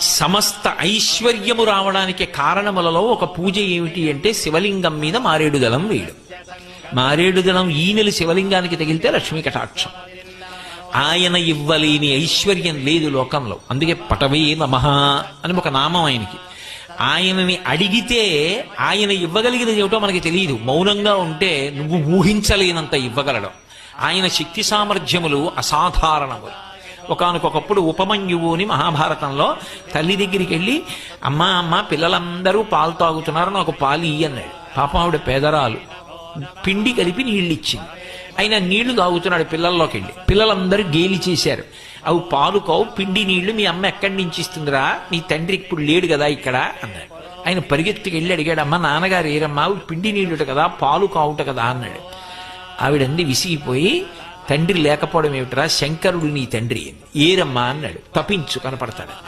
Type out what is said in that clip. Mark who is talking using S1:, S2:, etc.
S1: సమస్త ఐశ్వర్యము రావడానికి కారణములలో ఒక పూజ ఏమిటి అంటే శివలింగం మీద మారేడు దళం వేయడం. మారేడు దళం ఈనెలు శివలింగానికి తగిలితే లక్ష్మీ కటాక్షం. ఆయన ఇవ్వలేని ఐశ్వర్యం లేదు లోకంలో. అందుకే పటవే నమః అని ఒక నామం ఆయనకి. ఆయనని అడిగితే ఆయన ఇవ్వగలిగినది ఏమిటో మనకి తెలియదు. మౌనంగా ఉంటే నువ్వు ఊహించలేనంత ఇవ్వగలడం. ఆయన శక్తి సామర్థ్యములు అసాధారణములు. ఒకనకొకప్పుడు ఉపమన్యువు అని మహాభారతంలో తల్లి దగ్గరికి వెళ్ళి అమ్మా అమ్మ పిల్లలందరూ పాలు తాగుతున్నారు నాకు పాలు ఇయ్యి అన్నాడు. పాపం ఆవిడ పేదరాలు. పిండి కలిపి నీళ్ళు ఇచ్చింది ఆయన నీళ్ళు తాగుతున్నాడు పిల్లల్లోకి వెళ్ళి పిల్లలందరూ గేలి చేశారు. అవి పాలు కావు పిండి నీళ్ళు మీ అమ్మ ఎక్కడి నుంచి ఇస్తుందిరా? నీ తండ్రి ఇప్పుడు లేడు కదా ఇక్కడ అన్నాడు. ఆయన పరిగెత్తుకు వెళ్ళి అడిగాడు అమ్మ నాన్నగారు ఏరమ్మా పిండి నీళ్ళుట కదా పాలు కావుట కదా అన్నాడు. ఆవిడంది విసిగిపోయి తండ్రి లేకపోవడం ఏమిట్రా? శంకరుడు నీ తండ్రి ఏరమ్మా అన్నాడు. తపించు కనపడతాడు.